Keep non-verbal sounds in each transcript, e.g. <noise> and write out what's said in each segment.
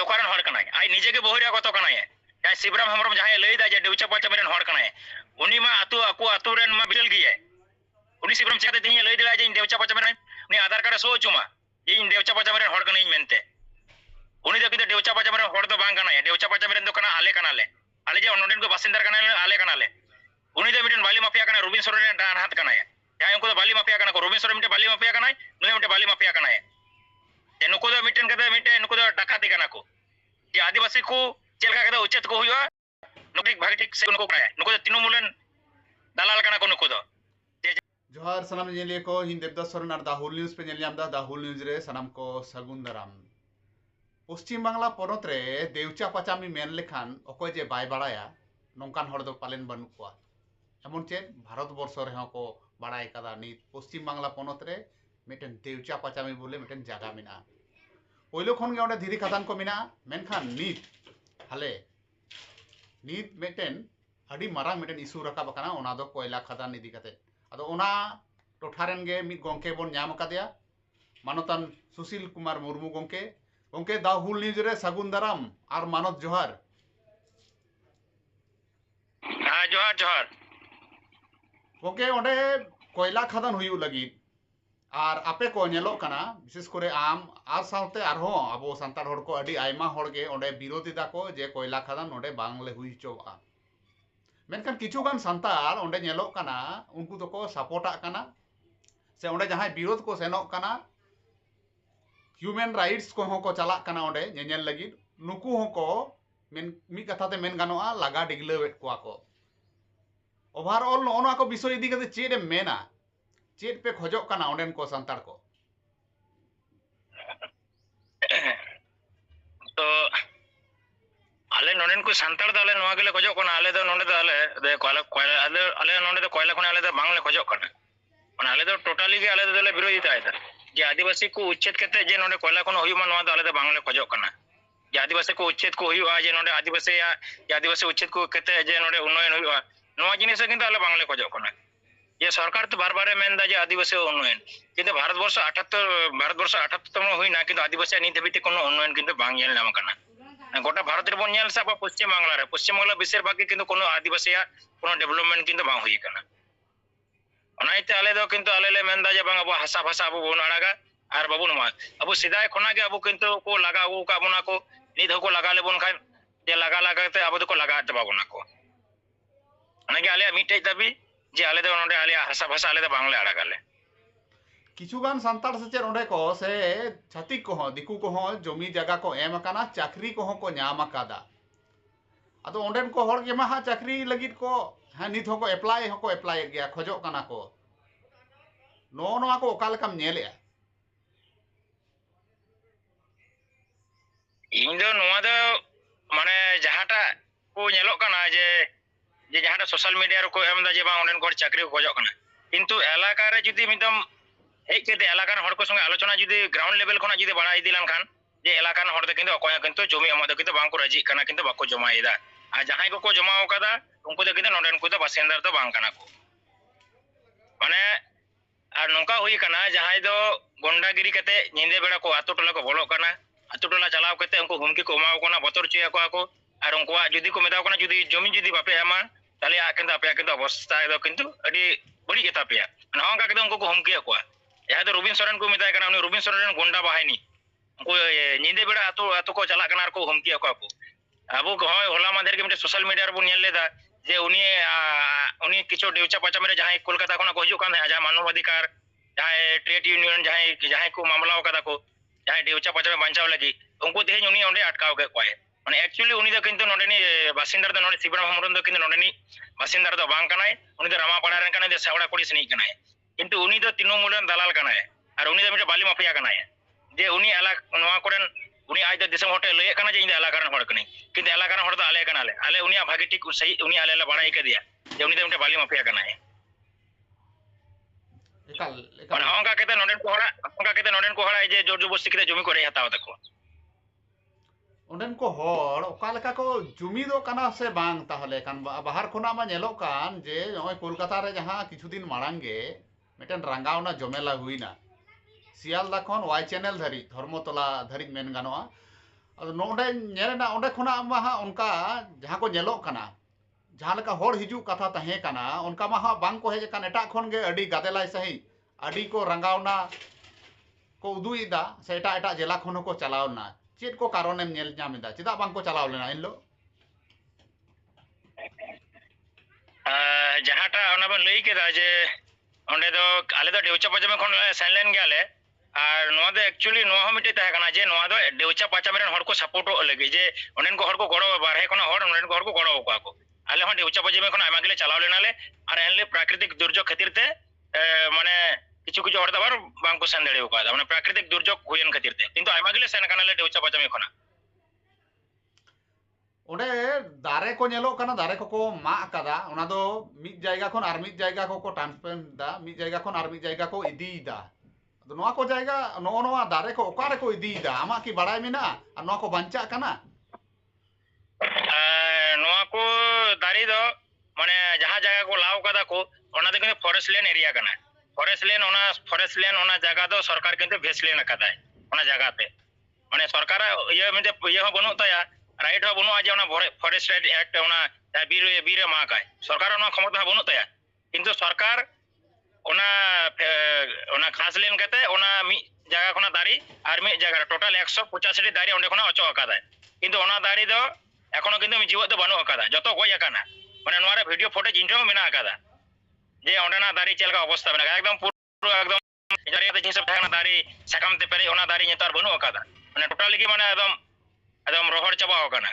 निजे बहुत को तो शिवराम हेम्रम जहाँ लैदा डेउचा पाचाम शिवराम चाहते तीन लै दिला देवचा पाचाम आधार कार्ड शो इन देवचा पाचाम डेउचा पाचाम डेउचा पाचाम आले कानाले आले जो बासिंदार आले कानाले बाली माफिया रुबिन सोरेन डाहत कहना है। जहाँ उनको तो बाली माफिया रुबिन सोरेन बाली माफिया बाली माफिया को। आदिवासी को कदे उचित को को जोहार सनाम जेलिए को, हिंद देवदास सोरेन और दाहुल न्यूज़ पे दाहुल न्यूज़ रे सनाम को सगुन दाराम पश्चिम बांगला पनत देवचा पाचामी मेन लेखान अकय जे बाड़ाया नोंकान पालेन बानु कोआ। एमन चेद भारत वर्ष रे को बाड़ाय कदा नित। पश्चिम बांगला पनत रे मिटन देवचा पाचामी बोले मिटन जगह मे पोलो खन धीरी खादान को मिना मेनखान नीत हाले। नीत मिटन अड़ी मारांग मिटन इशू रकाब कना ओना दो इदी कते। अदो ओना टोठारन मानतान सुशील कुमार मुरमू गोंके। गोंके दा हुल सगुन दाराम आर मानत जोहार। हाँ जोहार जोहार। गोंके ओंडे कोयला खदान लगी आर आपे को निलोकना विशेष करे आम आर सालते आर हो अबो संतार होड़ को अड़ी आयमा होड़ के उन्हें विरोधी दाको जे कोयला खादा उन्हें बांगले हुई चो आ मैं कन किचु कन संतार उन्हें निलोकना उनको तो को सपोर्ट आकना से उन्हें जहाँ विरोध को सेनो कना ह्यूमन राइट्स को हो को चला कना उन्हें निन्यल लगी लगा डिग्ले वेट को विषय इधी चेद पे खोजो कना ओनेन को संतार <coughs> को। तो आले नोनेन को संतार दाले नोआ गेले खोजो कना आले दो नोने तो दाले दे कोला कोले आले आले नोने तो दो कोला कोने आले दो बांगले खोजो कना मन आले दो टोटली के आले दो दले विरोधी ताय दा जे आदिवासी को उच्चेत केते जे नोने कोला कोन आदिवासी को उच्चेत को होई आ आदिवासी या उन्नयन होई नोआ যে সরকার তো বারবার মেন দা যে আদিবাসী উন্নয়ন কিন্তু ভারতবর্ষ আটাত্তর ভারতবর্ষ আটাত্তরতম হই না কিন্তু আদিবাসী নিত হাবিতে কোনো উন্নয়ন কিন্তু বাং ᱧᱮᱞ ᱧᱟᱢ ᱠᱟᱱᱟ গোটা ভারতের বন ᱧᱮᱞ সাবা পশ্চিম বাংলার পশ্চিম বাংলা বেশির ভাগই কিন্তু কোনো আদিবাসীয়া কোনো ডেভেলপমেন্ট কিন্তু বাং হই কানা ᱚᱱᱟᱛᱮ ᱟᱞᱮ ᱫᱚ ᱠᱤᱱᱛᱩ ᱟᱞᱮ ᱞᱮ ᱢᱮᱱᱫᱟ ᱡᱮ ᱵᱟᱝ ᱟᱵᱚ ᱦᱟᱥᱟ ᱵᱷᱟᱥᱟ ᱟᱵᱚ ᱵᱚᱱ ᱟᱲᱟᱜᱟ ᱟᱨ ᱵᱟᱵᱚᱱ ᱮᱢᱟ ᱟᱵᱚ ᱥᱮᱫᱟᱭ ᱠᱷᱚᱱᱟᱜ ᱜᱮ ᱟᱵᱚ ᱠᱤᱱᱛᱩ ᱠᱚ ᱞᱟᱜᱟ ᱟᱹᱜᱩ ᱟᱠᱟᱫ ᱵᱚᱱᱟ ᱠᱚ ᱱᱤᱛ ᱦᱚᱸᱠᱚ ᱞᱟᱜᱟ ᱞᱮᱵᱚᱱ ᱠᱷᱟᱱ ᱡᱮ ᱞᱟᱜᱟ ᱞᱟᱜᱟ ᱛᱮ ᱟᱵᱚ ᱫᱚᱠᱚ ᱞᱟᱜᱟ ᱪᱟᱵᱟ ᱵᱚᱱᱟ ᱠᱚ ᱚᱱᱟᱜᱮ ᱟᱞᱮᱭᱟᱜ ᱢᱤᱫᱴᱮᱡ ᱫᱟᱵᱤ ᱡᱮ ᱟᱞᱮ ᱫᱚ ᱱᱚᱰᱮ ᱟᱞᱮᱭᱟᱜ ᱦᱟᱥᱟ ᱵᱷᱟᱥᱟ ᱟᱞᱮ ᱫᱚ ᱵᱟᱝᱞᱮ ᱟᱲᱟᱜᱟᱞᱮ ᱠᱤᱪᱷᱩ ᱜᱟᱱ ᱥᱟᱱᱛᱟᱲ ᱥᱮᱪᱮᱫ ᱚᱸᱰᱮ ᱠᱚ ᱥᱮ ᱪᱷᱟᱹᱛᱤᱠ ᱠᱚᱦᱚᱸ ᱫᱤᱠᱩ ᱠᱚᱦᱚᱸ ᱡᱚᱢᱤ ᱡᱟᱭᱜᱟ ᱠᱚ ᱮᱢ ᱟᱠᱟᱱᱟ ᱪᱟᱹᱠᱨᱤ ᱠᱚᱦᱚᱸ ᱠᱚ ᱧᱟᱢ ᱟᱠᱟᱫᱟ ᱟᱫᱚ ᱚᱸᱰᱮᱱ ᱠᱚ ᱦᱚᱲ ᱜᱮ ᱢᱟ ᱦᱟᱸᱜ ᱪᱟᱹᱠᱨᱤ ᱞᱟᱹᱜᱤᱫ ᱠᱚ ᱦᱮᱸ ᱱᱤᱛ ᱦᱚᱸᱠᱚ ᱮᱯᱞᱟᱭ ᱦᱚᱸᱠᱚ ᱮᱯᱞᱟᱭᱮᱫ ᱜᱮᱭᱟ ᱠᱷᱚᱡᱚᱜ ᱠᱟᱱᱟ ᱠᱚ ᱱᱚᱜᱼᱚ ᱱᱚᱣᱟ ᱠᱚ ᱚᱠᱟ ᱞᱮᱠᱟᱢ ᱧᱮᱞᱮᱜᱼᱟ ᱤᱧ ᱫᱚ ᱱᱚᱣᱟ ᱫᱚ ᱢᱟᱱᱮ ᱡᱟᱦᱟᱸᱴᱟᱜ ᱠᱚ ᱧᱮᱞᱚᱜ ᱠᱟᱱᱟ जे जहाँ सोशल मीडिया को चाकरी को खोजा किंतु एलकार जुदीम हेकते एलकार संगे आलोचना जुदी ग्राउंड लेवल खुना जुदी बड़ा इदी लखान जे एलकार जमी एम कि राज़ी करना कि जमा जहाँ को जमा उनको नोडे तो माने नौका हुई जहाँ दो गंडागिरी करते निंदे बेड़ा को आतु टला को बोलना आतु टला चलाव करते उनको हुमकी बतर चेक और जुदी को मेवन जुदी जमी जुदी बापे एमा ᱛᱟᱦᱞᱮ ᱠᱤᱱᱛᱩ ᱟᱯᱮᱭᱟᱜ ᱠᱤᱱᱛᱩ ᱚᱵᱚᱥᱛᱷᱟ ᱫᱚ ᱠᱤᱱᱛᱩ ᱟᱹᱰᱤ ᱵᱟᱹᱲᱤᱡ ᱜᱮ ᱛᱟᱯᱮᱭᱟ ᱱᱚᱜᱼᱚ ᱱᱚᱝᱠᱟ ᱠᱟᱛᱮ ᱩᱱᱠᱩ ᱠᱚ ᱦᱩᱢᱠᱤ ᱟᱠᱚᱣᱟ ᱡᱟᱦᱟᱸᱭ ᱫᱚ ᱨᱚᱵᱤᱱ ᱥᱚᱨᱮᱱ ᱠᱚ ᱢᱮᱛᱟᱭ ᱠᱟᱱᱟ ᱩᱱᱤ ᱨᱚᱵᱤᱱ ᱥᱚᱨᱮᱱ ᱨᱮᱱ ᱜᱩᱱᱰᱟ ᱵᱟᱦᱤᱱᱤ उनको नींदे बेड़ा आतो आतो को चला कनार को हुमकी को आपको अब को होला मंदिर के मिटे सोशल मीडिया बन ले दा जे उनी उनी किचो डेवचा पाचा मेरे जहाँ कोलकाता को ना कोहिजो कान है जहाँ मानव अधिकार जहाँ ट्रेड यूनियन जहाँ जहाँ को मामला का को जहाँ डेवचा पाचा में बंचाव लगी उनको देख उनी उन्हें अटकाव गए कोए ᱢᱟᱱᱮ ᱮᱠᱪᱩᱭᱮᱞᱤ ᱩᱱᱤ ᱫᱚ ᱠᱤᱱᱛᱩ ᱱᱚᱰᱮᱱᱤᱡ ᱵᱟᱥᱤᱱᱫᱟ ᱫᱚ ᱱᱚᱰᱮ ᱥᱤᱵᱨᱟᱢ ᱦᱮᱢᱵᱨᱚᱢ ᱫᱚ ᱠᱤᱱᱛᱩ ᱱᱚᱰᱮᱱᱤᱡ ᱵᱟᱥᱤᱱᱫᱟ ᱫᱚ ᱵᱟᱝ ᱠᱟᱱᱟᱭ ᱩᱱᱤ ᱫᱚ ᱨᱟᱢᱟᱯᱟᱲᱟ ᱨᱮᱱ ᱠᱟᱱᱟᱭ ᱥᱮᱣᱲᱟ ᱠᱩᱲᱤ ᱥᱮᱱᱤᱡ ᱠᱟᱱᱟᱭ ᱠᱤᱱᱛু ᱩᱱᱤ ᱫᱚ তৃণমূল ᱨᱮᱱ ᱫᱟᱞᱟᱞ ᱠᱟᱱᱟᱭ ᱟᱨ ᱩᱱᱤ ᱫᱚ ᱢᱤᱫᱴᱮᱱ ᱵᱟᱞᱤ ᱢᱟᱯᱷᱤᱭᱟ ᱠᱟᱱᱟᱭ ᱡᱮ ᱩᱱᱤ ᱮᱞᱟᱠ ᱱᱚᱣᱟ ᱠᱚᱨᱮᱱ ᱩᱱᱤ ᱟᱡ ᱫᱚ ᱫᱤᱥᱚᱢ ᱦᱚᱲ ᱞᱟᱹᱭᱮᱫ ᱠᱟᱱᱟ ᱡᱮ ᱤᱧ ᱫᱚ ᱮᱞᱟᱠᱟ ᱨᱮᱱ ᱦᱚᱲ ᱠᱟᱹᱱᱟᱹᱧ ᱠᱤᱱᱛᱩ ᱮᱞᱟᱠᱟ ᱨᱮᱱ ᱦᱚᱲ ᱫᱚ ᱟᱞᱮ ᱠᱟᱱᱟᱞᱮ ᱟᱞᱮ ᱩᱱᱤᱭᱟᱜ ᱵᱷᱟᱜᱮ ᱴᱷᱤᱠ ᱥᱟᱹᱦᱤ ᱩᱱᱤ ᱟᱞᱮ ᱞᱮ ᱵᱟᱲᱟᱭ ᱠᱮᱫᱮᱭᱟ ᱡᱮ ᱩᱱᱤ ᱫᱚ ᱢᱤᱫᱴᱮᱱ ᱵᱟᱞᱤ ᱢᱟᱯᱷᱤᱭᱟ ᱠᱟᱱᱟᱭ ᱚᱱᱠᱟ ᱠᱟᱛᱮ ᱱᱚᱰᱮᱱ ᱠᱚ ᱦᱚᱲᱟᱜ ᱚᱱᱠᱟ ᱠᱟᱛᱮ ᱱᱚᱰᱮᱱ ᱠᱚ ᱦᱚᱲᱟᱜ ᱡᱮ ᱡᱳᱨ ᱡᱚᱵᱚᱥᱛᱤ ᱠᱟᱛᱮ ᱡᱚᱢᱤ ᱠᱚ ᱨᱮᱡ ᱦᱟᱛᱟᱣ ᱛᱟᱠᱚ ᱚᱸᱰᱮᱱ ᱠᱚ ᱦᱚᱲ ᱚᱠᱟ ᱞᱮᱠᱟ ᱠᱚ ᱡᱩᱢᱤᱫᱚᱜ ᱠᱟᱱᱟ ᱥᱮ ᱵᱟᱝ ᱛᱟᱦᱞᱮ ᱠᱷᱟᱱ ᱵᱟᱦᱟᱨ ᱠᱷᱚᱱᱟᱜ ᱢᱟ ᱧᱮᱞᱚᱜ ᱠᱟᱱ ᱡᱮ ᱱᱚᱜᱼᱚᱭ ᱠᱳᱞᱠᱟᱛᱟ ᱨᱮ ᱡᱟᱦᱟᱸ ᱠᱤᱪᱷᱩ ᱫᱤᱱ ᱢᱟᱲᱟᱝ ᱜᱮ ᱢᱤᱫᱴᱮᱱ ᱨᱟᱸᱜᱟᱣᱱᱟ ᱡᱚᱢᱮᱞᱟ ᱦᱩᱭᱱᱟ ᱥᱤᱭᱟᱞᱫᱟ ᱠᱷᱚᱱ ᱳᱣᱟᱭ ᱪᱮᱱᱮᱞ ᱫᱷᱟᱹᱨᱤᱡ ᱫᱷᱚᱨᱢᱚᱛᱚᱞᱟ ᱫᱷᱟᱹᱨᱤᱡ ᱢᱮᱱ ᱜᱟᱱᱚᱜᱼᱟ ᱟᱫᱚ ᱱᱚᱰᱮ ᱧᱮᱞᱮᱱᱟ ᱚᱸᱰᱮ ᱠᱷᱚᱱᱟᱜ ᱢᱟ ᱦᱟᱸᱜ ᱚᱱᱠᱟ ᱡᱟᱦᱟᱸ ᱠᱚ ᱧᱮᱞᱚᱜ ᱠᱟᱱᱟ ᱡᱟᱦᱟᱸ ᱞᱮᱠᱟ ᱦᱚᱲ ᱦᱤᱡᱩᱜ ᱠᱟᱛᱷᱟ ᱛᱟᱦᱮᱸ ᱠᱟᱱᱟ ᱚᱱᱠᱟ ᱢᱟ ᱦᱟᱸᱜ ᱵᱟᱝ ᱠᱚ ᱦᱮᱡ ᱟᱠᱟᱱ ᱮᱴᱟᱜ ᱠᱷᱚᱱ ᱜᱮ ᱟᱹᱰᱤ ᱜᱟᱫᱮᱞᱟᱭ ᱥᱟᱺᱦᱤᱡ ᱟᱹᱰᱤ ᱠᱚ ᱨᱟᱸᱜᱟᱣᱱᱟ ᱠᱚ ᱩᱫᱩᱜ ᱮᱫᱟ ᱥᱮ ᱮᱴᱟᱜ ᱮᱴᱟᱜ ᱡᱮᱞᱟ ᱠᱷᱚᱱ ᱦᱚᱸᱠᱚ ᱪᱟᱞᱟᱣᱱᱟ चेक को कारणेम चेदा बाको चलावे इन लो लैकेचापाचाम सेन एक्चुअली जे डेउचा पाचामे लगे जे को गो बारे खा को गो आलेचा पाचामे चलावे प्राकृतिक दुर्योग खातिर मैं কিছু কিছু হরদাবার বাংকু সেন দাঁড়িয়ে কাদা মানে প্রাকৃতিক দুর্যোগ হুইয়েন খাতিরতে কিন্তু আইমা গিলে সেন কানালে ডেউচা পাচামে খনা ᱚᱸᱰᱮ ᱫᱟᱨᱮ ᱠᱚ ᱧᱮᱞᱚᱜ ᱠᱟᱱᱟ ᱫᱟᱨᱮ ᱠᱚᱠᱚ ᱢᱟᱜ ᱟᱠᱟᱫᱟ ᱚᱱᱟ ᱫᱚ ᱢᱤᱫ ᱡᱟᱭᱜᱟ ᱠᱷᱚᱱ ᱟᱨ ᱢᱤᱫ ᱡᱟᱭᱜᱟ ᱠᱚᱠᱚ ᱴᱨᱟᱱᱥᱯᱞᱮᱱᱴ ᱫᱟ ᱢᱤᱫ ᱡᱟᱭᱜᱟ ᱠᱷᱚᱱ ᱟᱨ ᱢᱤᱫ ᱡᱟᱭᱜᱟ ᱠᱚ ᱤᱫᱤᱭᱮᱫᱟ ᱟᱫᱚ ᱱᱚᱣᱟ ᱠᱚ ᱡᱟᱭᱜᱟ ᱱᱚᱜᱼᱚ ᱱᱚᱣᱟ ᱫᱟᱨᱮ ᱠᱚ ᱚᱠᱟ ᱨᱮᱠᱚ ᱤᱫᱤᱭᱮᱫᱟ ᱟᱢᱟᱜ ᱠᱤ ᱵᱟᱲᱟᱭ ᱢᱮᱱᱟᱜᱼᱟ ᱟᱨ ᱱᱚᱣᱟ ᱠᱚ ᱵᱟᱧᱪᱟᱜ ᱠᱟᱱᱟ ᱱᱚᱣᱟ ᱠᱚ ᱫᱟᱨᱮ ᱫᱚ ᱢᱟᱱᱮ ᱡᱟᱦᱟᱸ ᱡᱟᱭᱜᱟ ᱠᱚ ᱞᱟᱣ ᱠᱟᱫᱟ ᱠᱚ ᱚᱱᱟ ᱫᱚ ᱠᱤᱱᱛᱩ ᱯᱷᱚᱨᱮᱥᱴ ᱞᱮᱱ ᱮᱨᱤᱭᱟ ᱠᱟᱱᱟ ফরেস্ট লেন ওনা ফরেস্ট লেন ওনা জায়গা ᱫᱚ ᱥᱚᱨᱠᱟᱨ ᱠᱤᱱᱛᱩ ᱵᱷᱮᱥ ᱞᱮᱱ ᱟᱠᱟᱫᱟᱭ ᱚᱱᱟ ᱡᱟᱭᱜᱟ ᱛᱮ ᱢᱟᱱᱮ ᱥᱚᱨᱠᱟᱨ ᱤᱭᱟᱹ ᱢᱤᱫᱴᱮᱡ ᱤᱭᱟᱹ ᱦᱚᱸ ᱵᱟᱹᱱᱩᱜ ᱛᱟᱭᱟ ᱨᱟᱭᱤᱴ ᱦᱚᱸ ᱵᱟᱹᱱᱩᱜᱼᱟ ᱡᱮ ᱚᱱᱟ ᱯᱷᱚᱨᱮᱥᱴ ᱨᱟᱭᱤᱴ ᱮᱠᱴ ᱚᱱᱟ ᱵᱤᱨ ᱵᱤᱨᱮ ᱢᱟᱜᱟᱭ ᱥᱚᱨᱠᱟᱨ ᱚᱱᱟ ᱠᱷᱚᱢᱚᱛᱟ ᱦᱚᱸ ᱵᱟᱹᱱᱩᱜ ᱛᱟᱭᱟ ᱠᱤᱱᱛᱩ ᱥᱚᱨᱠᱟᱨ ᱚᱱᱟ ᱚᱱᱟ ᱜᱷᱟᱥ ᱞᱮᱱ ᱠᱟᱛᱮ ᱚᱱᱟ ᱢᱤᱫ ᱡᱟᱭᱜᱟ ᱠᱷᱚᱱᱟᱜ ᱫᱟᱨᱮ ᱟᱨ ᱢᱤᱫ ᱡᱟᱭᱜᱟ ᱨᱮ ᱴᱳᱴᱟল 185টি দাঁড়ি ᱚᱸᱰᱮ ᱠᱷᱚᱱᱟᱜ ᱚᱪᱚᱜ ᱟᱠᱟᱫᱟᱭ কিন্তু ᱚᱱᱟ ᱫᱟᱨᱮ ᱫᱚ এখনও কিন্তু ᱡᱤᱣᱮᱫ ᱫᱚ ᱵᱟᱹᱱᱩᱜ ᱟᱠᱟᱫᱟ ᱡᱚᱛᱚ ᱜᱚᱡ ᱟᱠᱟᱱᱟ ᱢᱟᱱᱮ ᱱᱚᱣᱟ ᱨᱮ ᱵᱷᱤᱰᱤᱭᱳ ᱯᱷᱩᱴᱮᱡ ᱤᱧ ᱴᱷᱮᱱ ᱦᱚᱸ ᱢᱮᱱᱟᱜ ᱟᱠᱟᱫᱟ যে ᱚᱸᱰᱮᱱᱟᱜ ᱫᱟᱨᱮ ᱪᱮᱫ ᱞᱮᱠᱟ ᱚᱵᱚᱥᱛᱟ ᱢᱮᱱᱟᱜᱼᱟ ᱮᱠᱫᱚᱢ ᱯᱩᱨᱟᱹ ᱮᱠᱫᱚᱢ ᱡᱟᱨᱤᱭᱟᱛᱮ ᱡᱤᱱᱥ ᱛᱟᱦᱮᱱᱟ ᱫᱟᱨᱮ ᱥᱟᱠᱟᱢ ᱛᱮ ᱯᱮᱨᱮᱡ ᱚᱱᱟ ᱫᱟᱨᱮ ᱱᱮᱛᱟᱨ ᱵᱟᱹᱱᱩᱜ ᱟᱠᱟᱫᱟ ᱢᱟᱱᱮ ᱴᱳᱴᱟᱞ ᱜᱮ ᱢᱟᱱᱮ ᱮᱠᱫᱚᱢ ᱮᱠᱫᱚᱢ ᱨᱚᱦᱚᱲ ᱪᱟᱵᱟ ᱟᱠᱟᱱᱟ